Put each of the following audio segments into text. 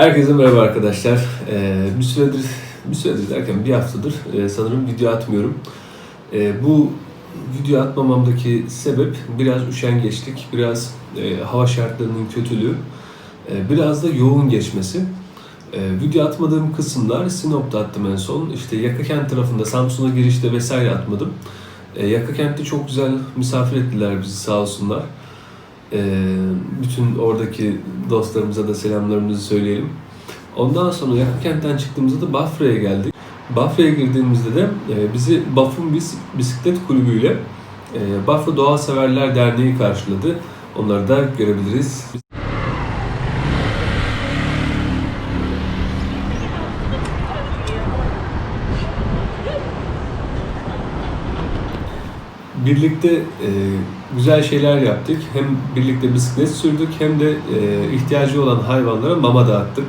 Herkese merhaba arkadaşlar. Ee, bir süredir, bir süredir derken bir haftadır e, sanırım video atmıyorum. E, bu video atmamamdaki sebep biraz üşengeçlik, biraz e, hava şartlarının kötülüğü, e, biraz da yoğun geçmesi. E, video atmadığım kısımlar Sinop'ta attım en son. İşte Yakakent tarafında Samsun'a girişte vesaire atmadım. E, Yakakent'te çok güzel misafir ettiler bizi sağ olsunlar. Ee, bütün oradaki dostlarımıza da selamlarımızı söyleyelim. Ondan sonra Yakakent'ten çıktığımızda da Bafra'ya geldik. Bafra'ya girdiğimizde de e, bizi Bafun Bis Bisiklet Kulübü ile e, Bafra Doğa Severler Derneği karşıladı. Onları da görebiliriz. Birlikte e, güzel şeyler yaptık. Hem birlikte bisiklet sürdük hem de e, ihtiyacı olan hayvanlara mama dağıttık.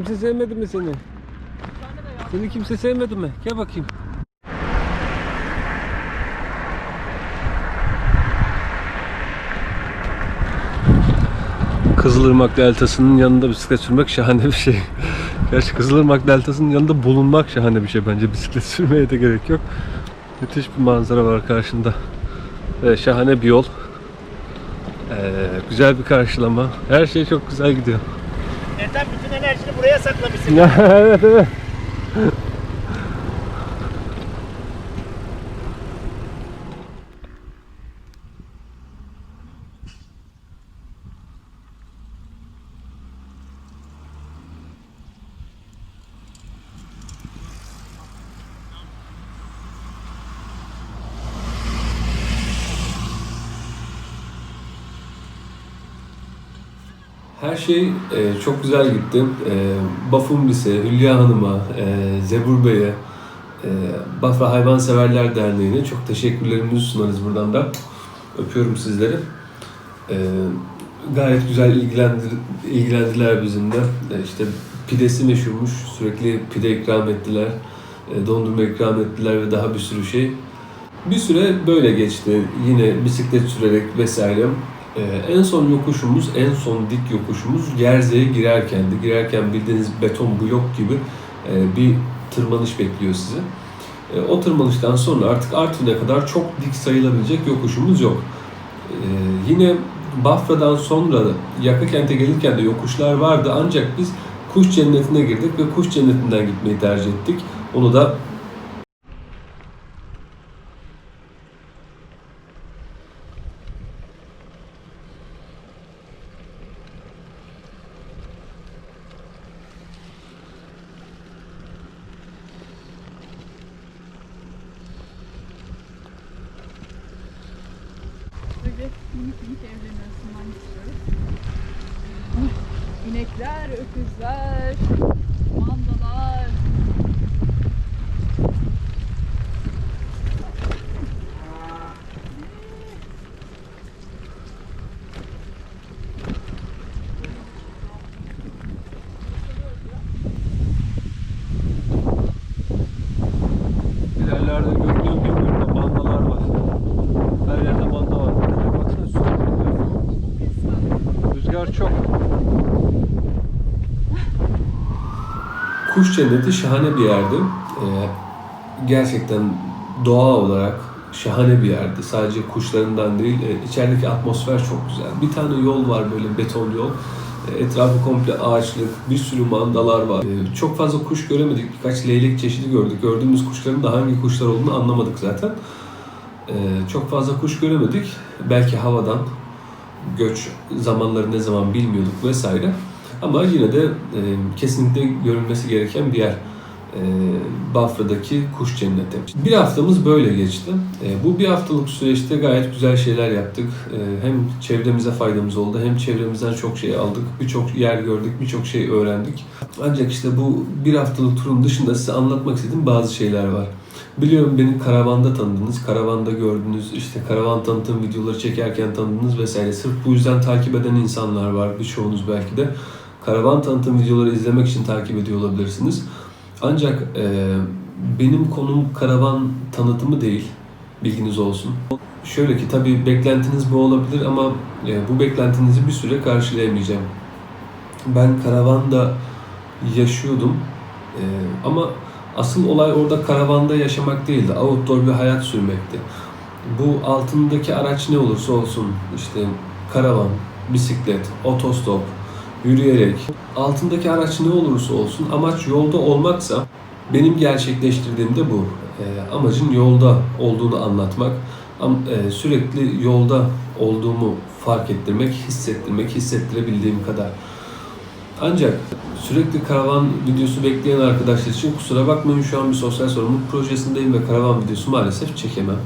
Kimse sevmedi mi seni? Seni kimse sevmedi mi? Gel bakayım. Kızılırmak Deltası'nın yanında bisiklet sürmek şahane bir şey. Gerçi Kızılırmak Deltası'nın yanında bulunmak şahane bir şey bence. Bisiklet sürmeye de gerek yok. Müthiş bir manzara var karşında. Ve şahane bir yol. Ee, güzel bir karşılama. Her şey çok güzel gidiyor. Ertan bütün enerjini buraya saklamışsın. evet evet. Her şey e, çok güzel gitti. E, Bafumbis'e, Hülya Hanım'a, e, Zebur Bey'e, e, Bafra Hayvanseverler Derneği'ne çok teşekkürlerimizi sunarız buradan da. Öpüyorum sizleri. E, gayet güzel ilgilendir, ilgilendiler bizimle. E, işte pidesi meşhurmuş. Sürekli pide ikram ettiler. E, dondurma ikram ettiler ve daha bir sürü şey. Bir süre böyle geçti. Yine bisiklet sürerek vesaire. Ee, en son yokuşumuz, en son dik yokuşumuz Gerze'ye girerkendi. Girerken bildiğiniz beton blok gibi e, bir tırmanış bekliyor sizi. E, o tırmanıştan sonra artık Artvin'e kadar çok dik sayılabilecek yokuşumuz yok. E, yine Bafra'dan sonra Yakakent'e gelirken de yokuşlar vardı ancak biz kuş cennetine girdik ve kuş cennetinden gitmeyi tercih ettik. Onu da Öküzler, mandalar. İlerlerde gördüğüm gibi burada mandalar var. Her yerde manda var. Şuraya baksana sürekli. Rüzgar çok. Kuş cenneti şahane bir yerdi. Ee, gerçekten doğa olarak şahane bir yerdi. Sadece kuşlarından değil, e, içerideki atmosfer çok güzel. Bir tane yol var böyle beton yol. E, Etrafı komple ağaçlık, bir sürü mandalar var. E, Çok fazla kuş göremedik. Birkaç leylek çeşidi gördük. Gördüğümüz kuşların da hangi kuşlar olduğunu anlamadık zaten. E, Çok fazla kuş göremedik. Belki havadan, göç zamanları ne zaman bilmiyorduk vesaire. Ama yine de e, kesinlikle görülmesi gereken bir yer. E, Bafra'daki kuş cenneti. Bir haftamız böyle geçti. E, bu bir haftalık süreçte gayet güzel şeyler yaptık. E, hem çevremize faydamız oldu hem çevremizden çok şey aldık. Birçok yer gördük, birçok şey öğrendik. Ancak işte bu bir haftalık turun dışında size anlatmak istediğim bazı şeyler var. Biliyorum beni karavanda tanıdınız, karavanda gördünüz, işte karavan tanıtım videoları çekerken tanıdınız vesaire. Sırf bu yüzden takip eden insanlar var, birçoğunuz belki de. Karavan tanıtım videoları izlemek için takip ediyor olabilirsiniz. Ancak e, benim konum karavan tanıtımı değil, bilginiz olsun. Şöyle ki tabii beklentiniz bu olabilir ama e, bu beklentinizi bir süre karşılayamayacağım. Ben karavanda yaşıyordum e, ama asıl olay orada karavanda yaşamak değildi, outdoor bir hayat sürmekti. Bu altındaki araç ne olursa olsun, işte karavan, bisiklet, otostop, yürüyerek, altındaki araç ne olursa olsun amaç yolda olmaksa benim gerçekleştirdiğim de bu. E, amacın yolda olduğunu anlatmak, am- e, sürekli yolda olduğumu fark ettirmek, hissettirmek, hissettirebildiğim kadar. Ancak sürekli karavan videosu bekleyen arkadaşlar için kusura bakmayın şu an bir sosyal sorumluluk projesindeyim ve karavan videosu maalesef çekemem.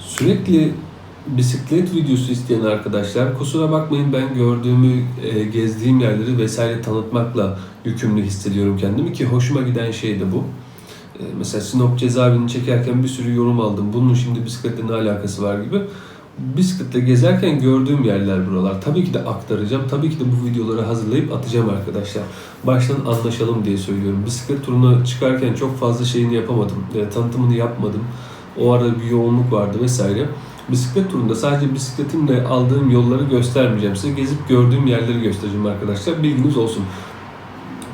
Sürekli bisiklet videosu isteyen arkadaşlar kusura bakmayın ben gördüğümü, e, gezdiğim yerleri vesaire tanıtmakla yükümlü hissediyorum kendimi ki hoşuma giden şey de bu. E, mesela Sinop cezaevini çekerken bir sürü yorum aldım. Bunun şimdi bisikletle ne alakası var gibi. Bisikletle gezerken gördüğüm yerler buralar. Tabii ki de aktaracağım. Tabii ki de bu videoları hazırlayıp atacağım arkadaşlar. Baştan anlaşalım diye söylüyorum. Bisiklet turuna çıkarken çok fazla şeyini yapamadım. E, tanıtımını yapmadım. O arada bir yoğunluk vardı vesaire. Bisiklet turunda sadece bisikletimle aldığım yolları göstermeyeceğim size. Gezip gördüğüm yerleri göstereceğim arkadaşlar. Bilginiz olsun.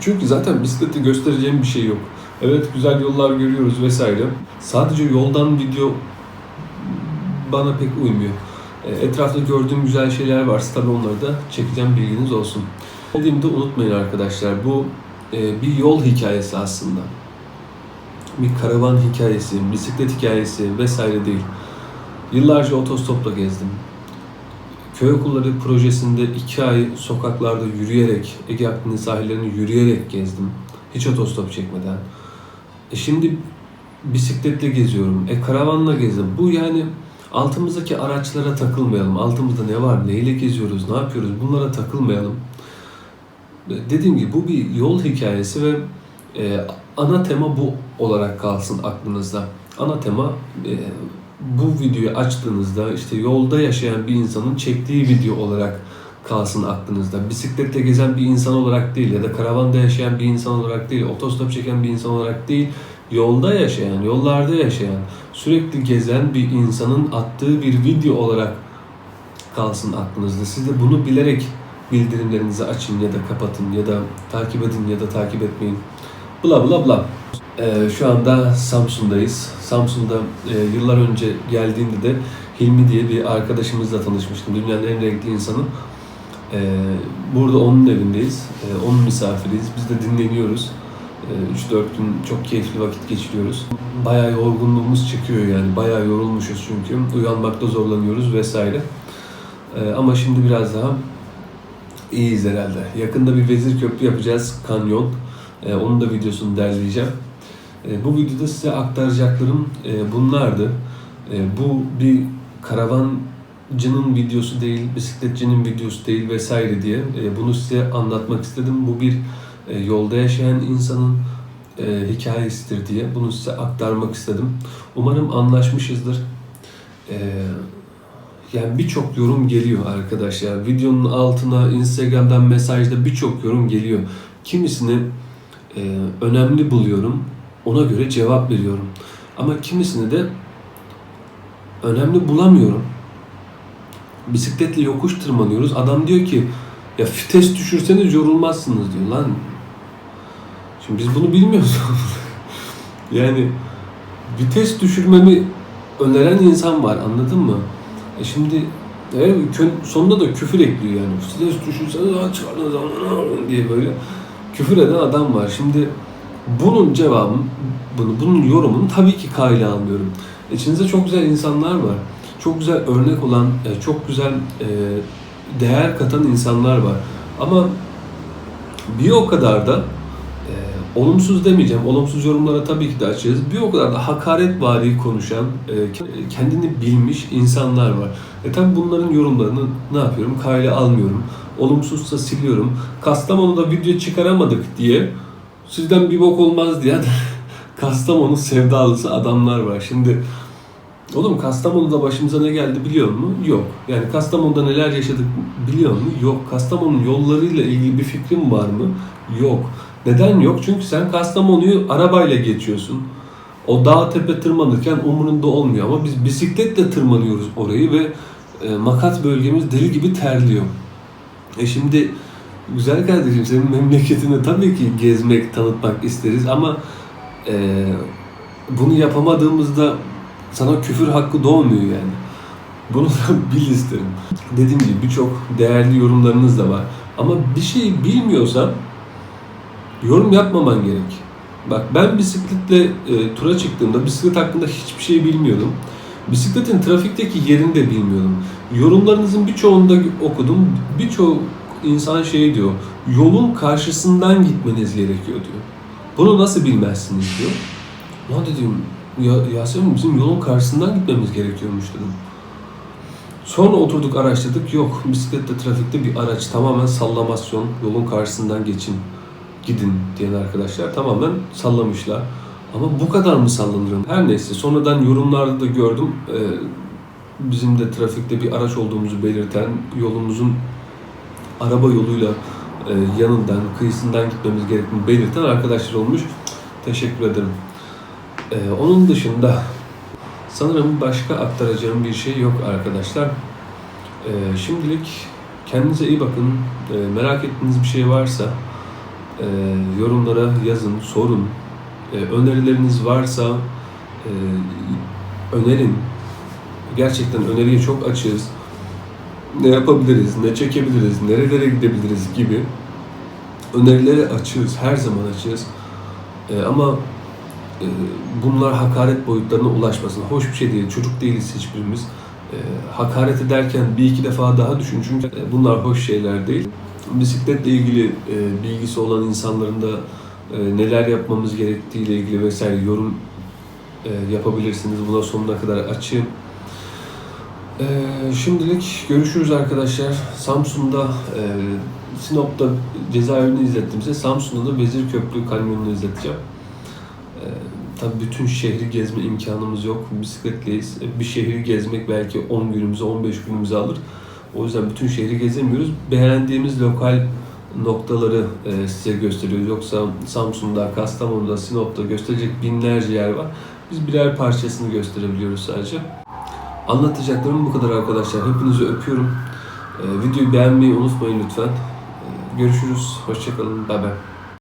Çünkü zaten bisikleti göstereceğim bir şey yok. Evet güzel yollar görüyoruz vesaire. Sadece yoldan video bana pek uymuyor. E, Etrafta gördüğüm güzel şeyler varsa tabii onları da çekeceğim bilginiz olsun. Dediğimi de unutmayın arkadaşlar. Bu e, bir yol hikayesi aslında. Bir karavan hikayesi, bisiklet hikayesi vesaire değil. Yıllarca otostopla gezdim. Köy okulları projesinde iki ay sokaklarda yürüyerek, Ege Akdeniz sahillerini yürüyerek gezdim. Hiç otostop çekmeden. E şimdi bisikletle geziyorum. E karavanla gezdim. Bu yani altımızdaki araçlara takılmayalım. Altımızda ne var, neyle geziyoruz, ne yapıyoruz bunlara takılmayalım. E, Dediğim gibi bu bir yol hikayesi ve e, ana tema bu olarak kalsın aklınızda. Ana tema e, bu videoyu açtığınızda işte yolda yaşayan bir insanın çektiği video olarak kalsın aklınızda. Bisikletle gezen bir insan olarak değil ya da karavanda yaşayan bir insan olarak değil, otostop çeken bir insan olarak değil, yolda yaşayan, yollarda yaşayan, sürekli gezen bir insanın attığı bir video olarak kalsın aklınızda. Siz de bunu bilerek bildirimlerinizi açın ya da kapatın ya da takip edin ya da takip etmeyin. Bla bla bla. Ee, şu anda Samsun'dayız. Samsun'da e, yıllar önce geldiğimde de Hilmi diye bir arkadaşımızla tanışmıştım. Dünyanın en renkli insanı. Ee, burada onun evindeyiz. Ee, onun misafiriyiz. Biz de dinleniyoruz. Ee, 3-4 gün çok keyifli vakit geçiriyoruz. Bayağı yorgunluğumuz çıkıyor yani. Bayağı yorulmuşuz çünkü. Uyanmakta zorlanıyoruz vesaire. Ee, ama şimdi biraz daha iyiyiz herhalde. Yakında bir vezir köprü yapacağız. Kanyon. Ee, onun da videosunu derleyeceğim. Ee, bu videoda size aktaracaklarım e, bunlardı. E, bu bir karavancının videosu değil, bisikletçinin videosu değil vesaire diye e, bunu size anlatmak istedim. Bu bir e, yolda yaşayan insanın e, hikayesidir diye bunu size aktarmak istedim. Umarım anlaşmışızdır. E, yani birçok yorum geliyor arkadaşlar. Videonun altına Instagram'dan mesajda birçok yorum geliyor. Kimisini e, önemli buluyorum. Ona göre cevap veriyorum. Ama kimisini de önemli bulamıyorum. Bisikletle yokuş tırmanıyoruz. Adam diyor ki ya vites düşürseniz yorulmazsınız diyor lan. Şimdi biz bunu bilmiyoruz. yani vites düşürmemi öneren insan var anladın mı? E şimdi e, sonunda da küfür ekliyor yani. Vites düşürseniz ha çıkardınız diye böyle küfür eden adam var. Şimdi bunun cevabını, bunu, bunun yorumunu tabii ki kayla almıyorum. İçinizde çok güzel insanlar var. Çok güzel örnek olan, e, çok güzel e, değer katan insanlar var. Ama bir o kadar da e, olumsuz demeyeceğim, olumsuz yorumlara tabii ki de açığız. Bir o kadar da hakaretvari konuşan, kendini bilmiş insanlar var. E tabii bunların yorumlarını ne yapıyorum? Kayla almıyorum. Olumsuzsa siliyorum. Kastamonu'da video çıkaramadık diye sizden bir bok olmaz diye Kastamonu sevdalısı adamlar var. Şimdi oğlum Kastamonu'da başımıza ne geldi biliyor musun? Yok. Yani Kastamonu'da neler yaşadık biliyor musun? Yok. Kastamonu'nun yollarıyla ilgili bir fikrin var mı? Yok. Neden yok? Çünkü sen Kastamonu'yu arabayla geçiyorsun. O dağ tepe tırmanırken umurunda olmuyor ama biz bisikletle tırmanıyoruz orayı ve e, makat bölgemiz deli gibi terliyor. E şimdi güzel kardeşim senin memleketini tabii ki gezmek, tanıtmak isteriz ama e, bunu yapamadığımızda sana küfür hakkı doğmuyor yani. Bunu da bil isterim. Dediğim gibi birçok değerli yorumlarınız da var. Ama bir şeyi bilmiyorsan yorum yapmaman gerek. Bak ben bisikletle e, tura çıktığımda bisiklet hakkında hiçbir şey bilmiyordum. Bisikletin trafikteki yerini de bilmiyordum. Yorumlarınızın birçoğunda okudum. Birçok insan şey diyor. Yolun karşısından gitmeniz gerekiyor diyor. Bunu nasıl bilmezsiniz diyor. Lan dedim ya Yasemin bizim yolun karşısından gitmemiz gerekiyormuş dedim. Sonra oturduk araştırdık. Yok bisiklette trafikte bir araç tamamen sallamasyon. Yolun karşısından geçin gidin diyen arkadaşlar tamamen sallamışlar. Ama bu kadar mı sallanırım? Her neyse sonradan yorumlarda da gördüm. Ee, bizim de trafikte bir araç olduğumuzu belirten yolumuzun araba yoluyla e, yanından, kıyısından gitmemiz gerektiğini belirten arkadaşlar olmuş. Teşekkür ederim. Ee, onun dışında sanırım başka aktaracağım bir şey yok arkadaşlar. Ee, şimdilik kendinize iyi bakın. Ee, merak ettiğiniz bir şey varsa e, yorumlara yazın, sorun. E, önerileriniz varsa e, önerin. Gerçekten öneriye çok açığız. Ne yapabiliriz, ne çekebiliriz, nerelere gidebiliriz gibi önerilere açığız, her zaman açığız. E, ama e, bunlar hakaret boyutlarına ulaşmasın. Hoş bir şey değil, çocuk değiliz hiçbirimiz. E, hakaret ederken bir iki defa daha düşün çünkü e, bunlar hoş şeyler değil. Bisikletle ilgili e, bilgisi olan insanların da e, neler yapmamız gerektiğiyle ilgili vesaire yorum e, yapabilirsiniz. Buna sonuna kadar açığım. E, şimdilik görüşürüz arkadaşlar. Samsun'da, e, Sinop'ta cezaevini izlettim size. Samsun'da da Vezir Köprü Kanyonu'nu izleteceğim. E, tabii bütün şehri gezme imkanımız yok. Bisikletleyiz. E, Bir şehri gezmek belki 10 günümüzü, 15 günümüzü alır. O yüzden bütün şehri gezemiyoruz. Beğendiğimiz lokal noktaları e, size gösteriyoruz. Yoksa Samsun'da, Kastamonu'da, Sinop'ta gösterecek binlerce yer var. Biz birer parçasını gösterebiliyoruz sadece. Anlatacaklarım bu kadar arkadaşlar. Hepinizi öpüyorum. E, videoyu beğenmeyi unutmayın lütfen. E, görüşürüz. Hoşçakalın. Bay bay.